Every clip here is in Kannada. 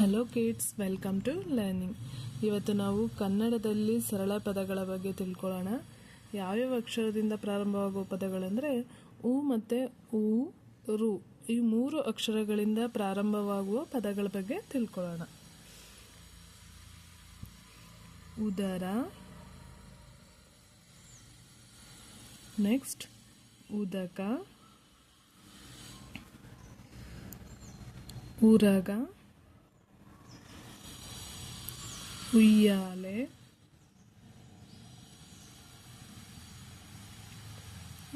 Hello kids welcome to learning ಇವತ್ತು ನಾವು ಕನ್ನಡದಲ್ಲಿ ಸರಳ ಪದಗಳ ಬಗ್ಗೆ ತಿಳ್ಕೊಳ್ಳೋಣ. ಯಾವ್ಯಾವ ಅಕ್ಷರದಿಂದ ಪ್ರಾರಂಭವಾಗುವ ಪದಗಳಂದರೆ ಉ ಮತ್ತು ಉ, ರು ಈ ಮೂರು ಅಕ್ಷರಗಳಿಂದ ಪ್ರಾರಂಭವಾಗುವ ಪದಗಳ ಬಗ್ಗೆ ತಿಳ್ಕೊಳ್ಳೋಣ. ಉದರ ನೆಕ್ಸ್ಟ್ ಉದಕ, ಉರಗ ಉಯ್ಯಾಲೆ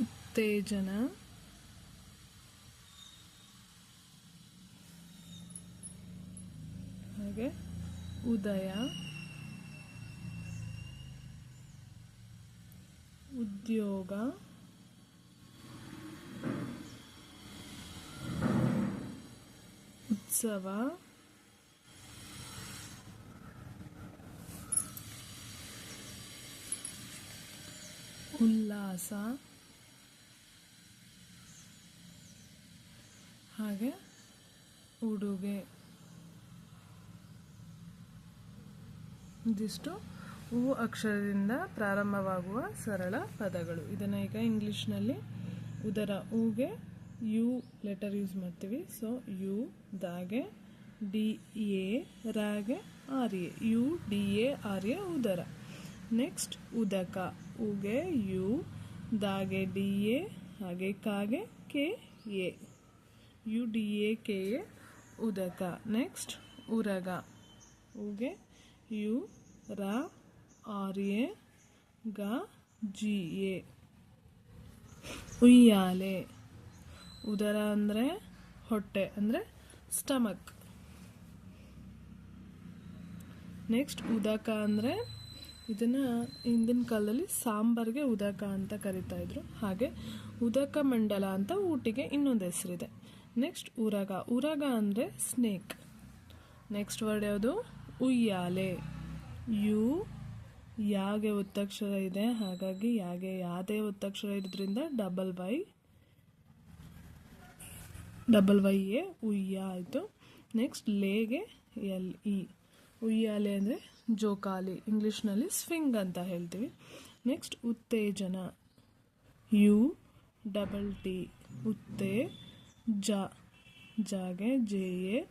ಉತ್ತೇಜನ. ಹಾಗೆ ಉದಯ. ಉದ್ಯೋಗ. ಉತ್ಸವ. ಉಲ್ಲಾಸ ಹಾಗೆ ಉಡುಗೆ. ಇದಿಷ್ಟು ಉ ಅಕ್ಷರದಿಂದ ಪ್ರಾರಂಭವಾಗುವ ಸರಳ ಪದಗಳು. ಇದನ್ನು ಈಗ ಇಂಗ್ಲೀಷ್ನಲ್ಲಿ ಉದರ ಉಗೆ, ಯು ಲೆಟರ್ ಯೂಸ್ ಮಾಡ್ತೀವಿ. ಸೊ, ಯು, ದಾಗೆ, D, A, ರಾಗೆ, R, A. U, D, A, R, A, ಉದರ. ನೆಕ್ಸ್ಟ್ ಉದಕ. ಉಗೆ, ಯು ದಾಗೆ ಡಿ ಎ ಹಾಗೆ ಕಾಗೆ K A U D A K A ಉದಕ next ಉರಗ ಉಗೆ ಯು ರ ಆರ್ ಎ ಗ ಜಿ ಎ ಉಯ್ಯಾಲೆ ಉದರ ಅಂದರೆ ಹೊಟ್ಟೆ ಅಂದರೆ ಸ್ಟಮಕ್ ನೆಕ್ಸ್ಟ್ ಉದಕ ಅಂದರೆ ಇದನ್ನು ಹಿಂದಿನ ಕಾಲದಲ್ಲಿ ಸಾಂಬಾರ್ಗೆ ಉದಕ ಅಂತ ಕರಿತಾ ಇದ್ರು. ಹಾಗೆ ಉದಕ ಮಂಡಲ ಅಂತ ಊಟಿಗೆ ಇನ್ನೊಂದು ಹೆಸರಿದೆ. ನೆಕ್ಸ್ಟ್ ಉರಗ ಉರಗ ಅಂದರೆ ಸ್ನೇಕ್ ನೆಕ್ಸ್ಟ್ ವರ್ಡ್ ಯಾವುದು? ಉಯ್ಯಾಲೆ. ಯು ಯಾಗೆ ಒತ್ತಕ್ಷರ ಇದೆ? ಹಾಗಾಗಿ ಯಾಗೆ ಯಾದೇ ಒತ್ತಕ್ಷರ ಇರೋದ್ರಿಂದ double Y double Y A ಉಯ್ಯ ಆಯಿತು. ನೆಕ್ಸ್ಟ್ ಲೇಗೆ ಎಲ್ ಇ. ಉಯ್ಯಾಲೆ ಅಂದರೆ ಜೋಕಾಲಿ ಇಂಗ್ಲೀಷ್ನಲ್ಲಿ ಸ್ವಿಂಗ್ ಅಂತ ಹೇಳ್ತೀವಿ. ನೆಕ್ಸ್ಟ್ ಉತ್ತೇಜನ. You, double T. ಉತ್ತೇ, ಜ. ಜಾಗೆ, ಜೆ, ಎ.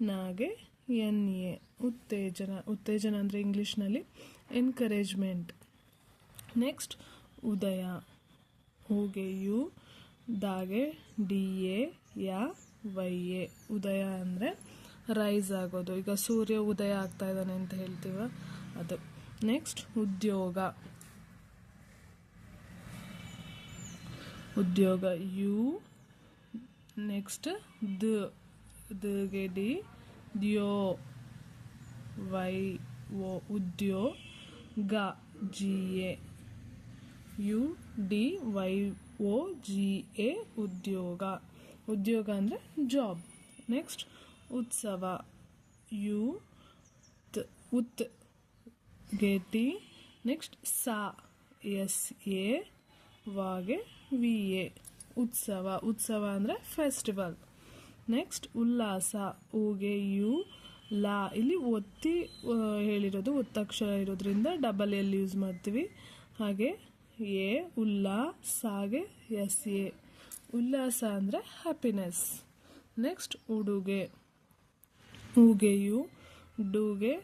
ನಾಗೆ, ಎನ್, ಎ. ಉತ್ತೇಜನ. ಉತ್ತೇಜನ ಅಂದರೆ ಇಂಗ್ಲೀಷ್ನಲ್ಲಿ ಎನ್ಕರೇಜ್ಮೆಂಟ್ ನೆಕ್ಸ್ಟ್ ಉದಯ. ಹೂಗೆ, ಯು. ದಾಗೆ, ಡಿ, ಎ, ಯ, ವೈ, ಎ. ಉದಯ ಅಂದರೆ ರೈಸ್ ಆಗೋದು. ಈಗ ಸೂರ್ಯ ಉದಯ ಆಗ್ತಾ ಇದ್ದಾನೆ ಅಂತ ಹೇಳ್ತೀವ? ಅದು. ನೆಕ್ಸ್ಟ್ ಉದ್ಯೋಗ. ಉದ್ಯೋಗ. ಯು. ನೆಕ್ಸ್ಟ್ ದ. ಗೆ ಡಿ. ದ್ಯೋ. ವೈ. ಓ. ಉದ್ಯೋ ಗ G. A. U. D. Y. O. G. A. ಉದ್ಯೋಗ. ಉದ್ಯೋಗ ಅಂದರೆ ಜಾಬ್ ನೆಕ್ಸ್ಟ್ ಉತ್ಸವ ಯು ತ್ ಉತ್ ಗೆತಿ ನೆಕ್ಸ್ಟ್ ಸಾ ಎಸ್ ಎ ವಾಗೆ ವಿ ಎ. ಉತ್ಸವ ಉತ್ಸವ ಅಂದರೆ ಫೆಸ್ಟಿವಲ್. ನೆಕ್ಸ್ಟ್ ಉಲ್ಲಾಸ, ಊಗೆ ಯು, ಲಾ. ಇಲ್ಲಿ ಒತ್ತಿ ಹೇಳಿರೋದು ಒತ್ತಕ್ಷರ ಇರೋದ್ರಿಂದ ಡಬಲ್ ಎಲ್ ಯೂಸ್ ಮಾಡ್ತೀವಿ. ಹಾಗೆ ಎ, ಉಲ್ಲಾ, ಸಾಗೆ ಎಸ್ ಎ. ಉಲ್ಲಾಸ ಅಂದರೆ ಹ್ಯಾಪಿನೆಸ್ ನೆಕ್ಸ್ಟ್ ಉಡುಗೆ. ಉಗೆ ಯು ಡುಗೆ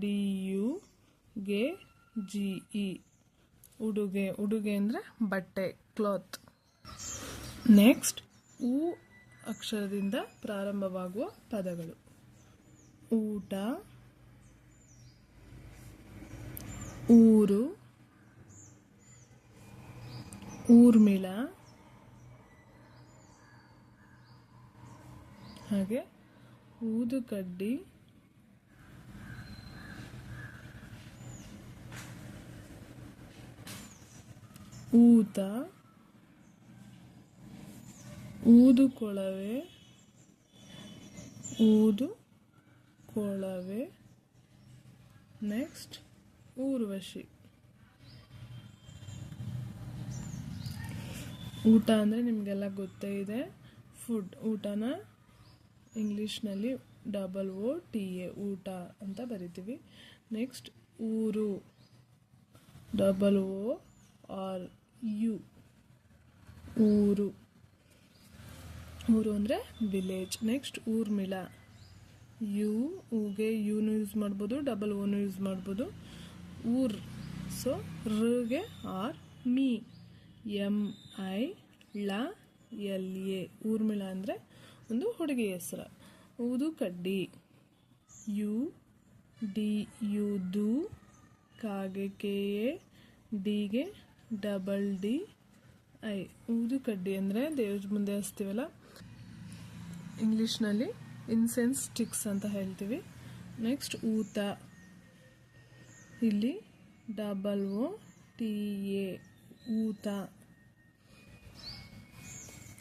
ಡಿ ಯು ಗೆ ಜಿ ಇ ಉಡುಗೆ ಉಡುಗೆ ಅಂದರೆ ಬಟ್ಟೆ, ಕ್ಲಾತ್. ನೆಕ್ಸ್ಟ್, ಉ ಅಕ್ಷರದಿಂದ ಪ್ರಾರಂಭವಾಗುವ ಪದಗಳು. ಊಟ, ಊರು, ಊರ್ಮಿಳ, ಹಾಗೆ ಊದುಕಡ್ಡಿ ಊತ. ಊದುಕೊಳವೆ ಊದು ಕೊಳವೆ. ನೆಕ್ಸ್ಟ್ ಊರ್ವಶಿ. ಊಟ ಅಂದರೆ ನಿಮಗೆಲ್ಲ ಗೊತ್ತೇ ಇದೆ. ಫುಡ್ ಊಟನ ಇಂಗ್ಲೀಷ್ನಲ್ಲಿ ಡಬಲ್ ಓ ಟಿ ಎ ಊಟ ಅಂತ ಬರಿತೀವಿ. ನೆಕ್ಸ್ಟ್ ಊರು. Double O R U. ಊರು. ಊರು ಅಂದರೆ ವಿಲೇಜ್. ನೆಕ್ಸ್ಟ್ ಊರ್ಮಿಳ. ಯು, ಊಗೆ ಯುನು ಯೂಸ್ ಮಾಡ್ಬೋದು, ಡಬಲ್ ಓನು ಯೂಸ್ ಮಾಡ್ಬೋದು. ಊರ್. ಸೊ ಋಗೆ ಆರ್ ಮೀ. ಎಂ ಐ ಳ ಎಲ್ ಎ. ಊರ್ಮಿಳ ಅಂದರೆ ಒಂದು ಹುಡುಗಿ ಹೆಸರು. ಊದು ಕಡ್ಡಿ. ಯು, ಡಿ, ಯು, ದು. ಕಾಗೆ, ಕೆ, ಎ ಡಿಗೆ ಡಬಲ್ ಡಿ, ಐ. ಊದು ಕಡ್ಡಿ ಅಂದರೆ ದೇವ್ರ ಮುಂದೆ ಹಚ್ತೀವಲ್ಲ? ಇಂಗ್ಲೀಷ್ನಲ್ಲಿ ಇನ್ಸೆನ್ಸ್ ಸ್ಟಿಕ್ಸ್ ಅಂತ ಹೇಳ್ತೀವಿ. ನೆಕ್ಸ್ಟ್ ಊತ. ಇಲ್ಲಿ ಡಬಲ್ ಒ ಟಿ, ಎ, ಊತ.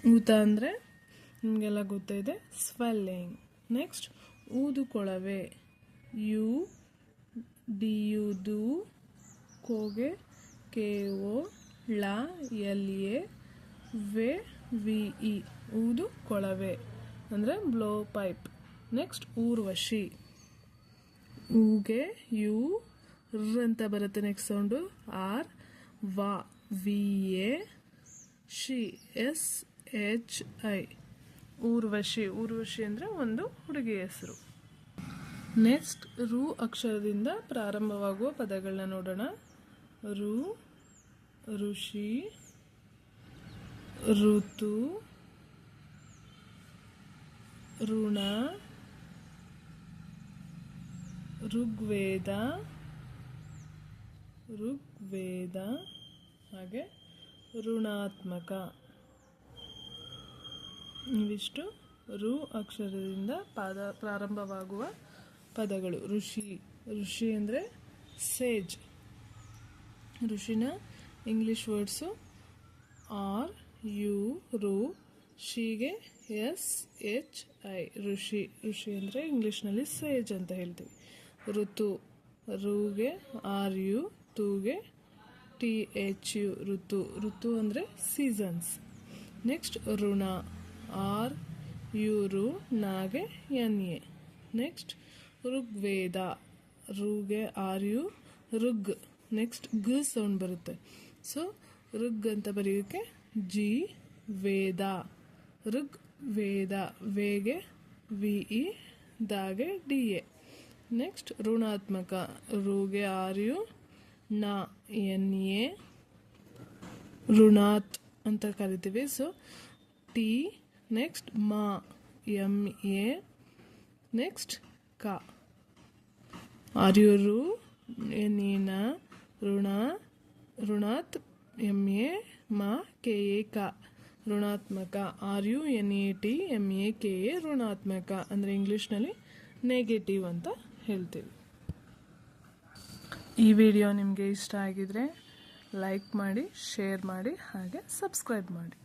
ಊತ ಅಂದರೆ ನಿಮಗೆಲ್ಲ ಗೊತ್ತಿದೆ ಸ್ವೆಲ್ಲಿಂಗ್. ನೆಕ್ಸ್ಟ್ ಊದುಕೊಳವೆ ಯು, ಡಿ, ಯು, ದು, ಕೋಗೆ, ಕೆ, ಓ, ಳ, ಎಲ್, ಎ, ವೆ, ವಿ, ಇ. ಊದು ಕೊಳವೆ ಅಂದರೆ ಬ್ಲೋ ಪೈಪ್. ನೆಕ್ಸ್ಟ್, ಊರ್ವಶಿ. ಊಗೆ, ಯು, ರ್ ಅಂತ ಬರುತ್ತೆ ನೆಕ್ಸ್ಟ್ ಸೌಂಡು. ಆರ್, ವಾ, V, A, she, S, H, I. Urvashi Urvashi ಅಂದರೆ ಒಂದು ಹುಡುಗಿ ಹೆಸರು. ನೆಕ್ಸ್ಟ್ ರು ಅಕ್ಷರದಿಂದ ಪ್ರಾರಂಭವಾಗುವ ಪದಗಳನ್ನ ನೋಡೋಣ. ರು, ಋಷಿ, ಋತು, ಋಣ, ಋಗ್ವೇದ ಋಗ್ವೇದ, ಹಾಗೆ ಋಣಾತ್ಮಕ. ಇವಿಷ್ಟು ರು ಅಕ್ಷರದಿಂದ ಪಾದ ಪ್ರಾರಂಭವಾಗುವ ಪದಗಳು. ಋಷಿ ಋಷಿ ಅಂದರೆ ಸೇಜ್. ಋಷಿನ ಇಂಗ್ಲಿಷ್ ವರ್ಡ್ಸು ಆರ್ ಯು ರು, ಶಿಗೆ, ಎಸ್, ಎಚ್, ಐ. ಋಷಿ ಋಷಿ ಅಂದರೆ ಇಂಗ್ಲೀಷ್ನಲ್ಲಿ ಸೇಜ್ ಅಂತ ಹೇಳ್ತೀವಿ. ಋತು, ರುಗೆ ಆರ್ ಯು ತೂಗೆ, ಟಿ, ಎಚ್, ಯು, ಋತು. ಋತು ಅಂದರೆ ಸೀಸನ್ಸ್ ನೆಕ್ಸ್ಟ್ ಋಣ. ಆರ್ ಯು ರು ನಾಗೆ ಎನ್ ಎ ನೆಕ್ಸ್ಟ್ ಋಗ್ವೇದ. ರುಗೆ ಆರ್ ಯು ಋಗ್. ನೆಕ್ಸ್ಟ್ ಗ್ ಸೌಂಡ್ ಬರುತ್ತೆ. ಸೊ ಋಗ್ ಅಂತ ಬರೆಯೋಕ್ಕೆ ಜಿ ವೇದ. ಋಗ್ ವೇದ ವೇಗೆ ವಿ ಇ, ದಾಗೆ ಡಿ ಎ. ನೆಕ್ಸ್ಟ್ ಋಣಾತ್ಮಕ. ರುಗೆ ಆರ್ ಯು ನ ಎನ್ ಎ. ಋಣಾತ್ ಅಂತ ಕರಿತೀವಿ. ಸೊ ಟಿ ನೆಕ್ಸ್ಟ್ ಮಾ ಎಂ ಎ ನೆಕ್ಸ್ಟ್ ಕ ಆರ್ಯರು ನೀನ ಋಣ ಋಣಾತ್ ಎಂ ಎ ಮಾ ಕೆ ಎ ಕ ಋಣಾತ್ಮಕ R U N A T M A K A ಋಣಾತ್ಮಕ ಅಂದರೆ ಇಂಗ್ಲೀಷ್ನಲ್ಲಿ ನೆಗೆಟಿವ್ ಅಂತ ಹೇಳ್ತೀವಿ ಈ ವಿಡಿಯೋ ನಿಮಗೆ ಇಷ್ಟ ಆಗಿದರೆ ಲೈಕ್ ಮಾಡಿ ಶೇರ್ ಮಾಡಿ, ಹಾಗೆ ಸಬ್ಸ್ಕ್ರೈಬ್ ಮಾಡಿ.